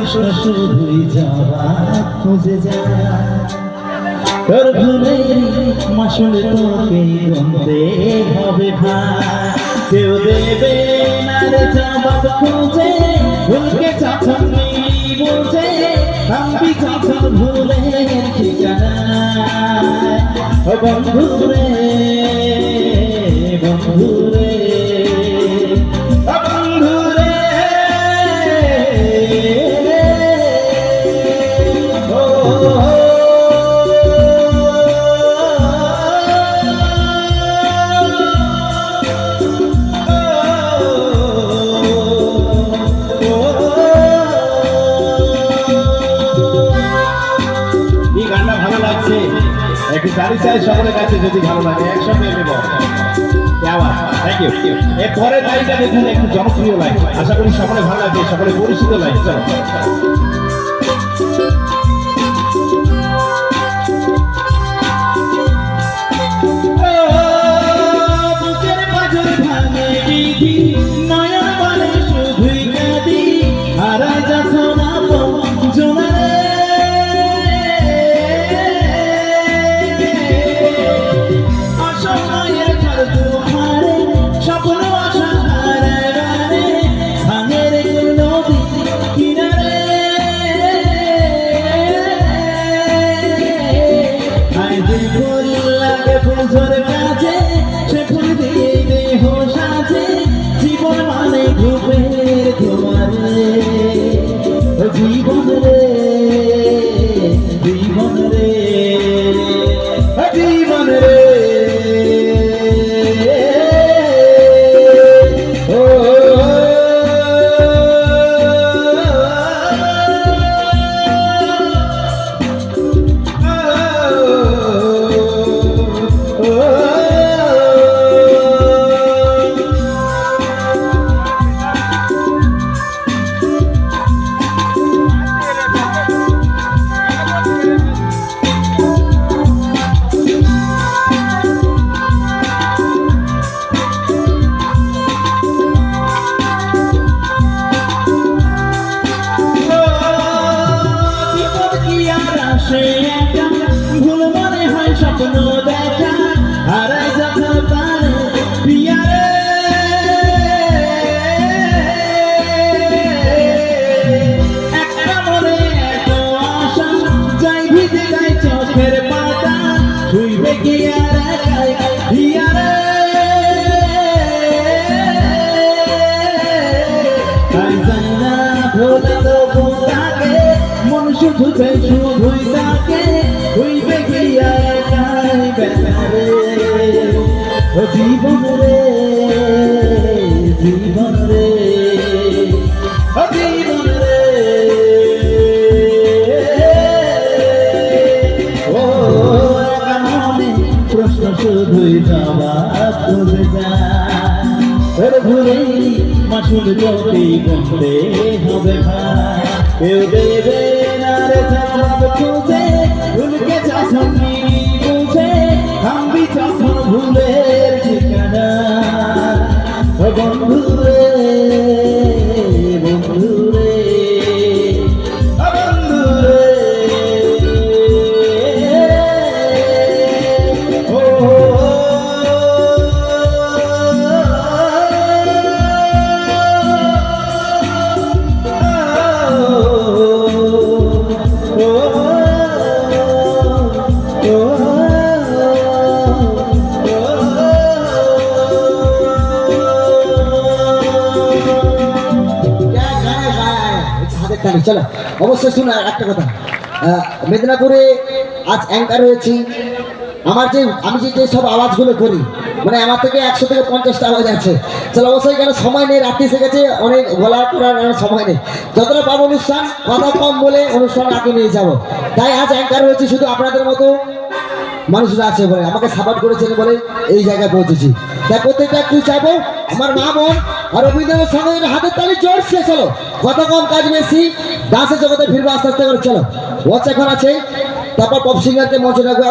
প্রশ্ন শুধুই খুঁজে যায় তোর ভুলের মাসুল তোকে গুনতে হবে ভাই কেউ দেবে না রে জবাব খুঁজে ভুলকে চাচন বুঝে আমি চাচন ভুলের ঠিকানা বন্ধু রে বন্ধু রে একটু গাড়ি চাই, সকলের কাছে যদি ভালো লাগে, একসঙ্গে নেব। থ্যাংক ইউ এর পরের লাইনটা দেখুন একটু জনপ্রিয় লাইন আশা করি সকলে ভালো লাগে সকলে পরিচিত লাইন চলো। ও জীবন রে জীবন মন শুধু শুধুই তাকে হইবে গিয়া একাই বেচারে ও জীবন রে জীবন রে ও জীবন রে ও মনে প্রশ্ন শুধুই জবাব খুঁজে যায় ওর ভুলে মাসুল চোখে বলতে হবে ভাই কেউ দেবে না রে জবাব খুঁজে চলো, অবশ্যই একটা কথা। মেদিনীপুরে আজ অ্যাঙ্কার হয়েছি আমার যে, আমি যে সব আওয়াজগুলো করি মানে আমার থেকে একশো থেকে পঞ্চাশটা আওয়াজ আছে। চলো, অবশ্যই কেন সময় নেই, রাত্রি গেছে, অনেক বলা করার সময় নেই। যতটা পাবো অনুষ্ঠান, কথা কম বলে অনুষ্ঠান আগে নিয়ে যাব। তাই আজ অ্যাঙ্কার হয়েছি শুধু আপনাদের মতো মানুষরা আছে বলে, আমাকে সাপোর্ট করেছেন বলে এই জায়গায় পৌঁছেছি। তাই প্রত্যেকটা একটু চাইব আমার মা বোন আর রবীন্দ্রের সঙ্গে হাতের তালি জোরছে চলো। কত কম কাজ বেশি ডান্সের জগতে ফিরবে আস্তে আস্তে করে, চলো। ওয়াচ এখন আছে, তারপর পপ সিঙ্গারকে মঞ্চে রাখব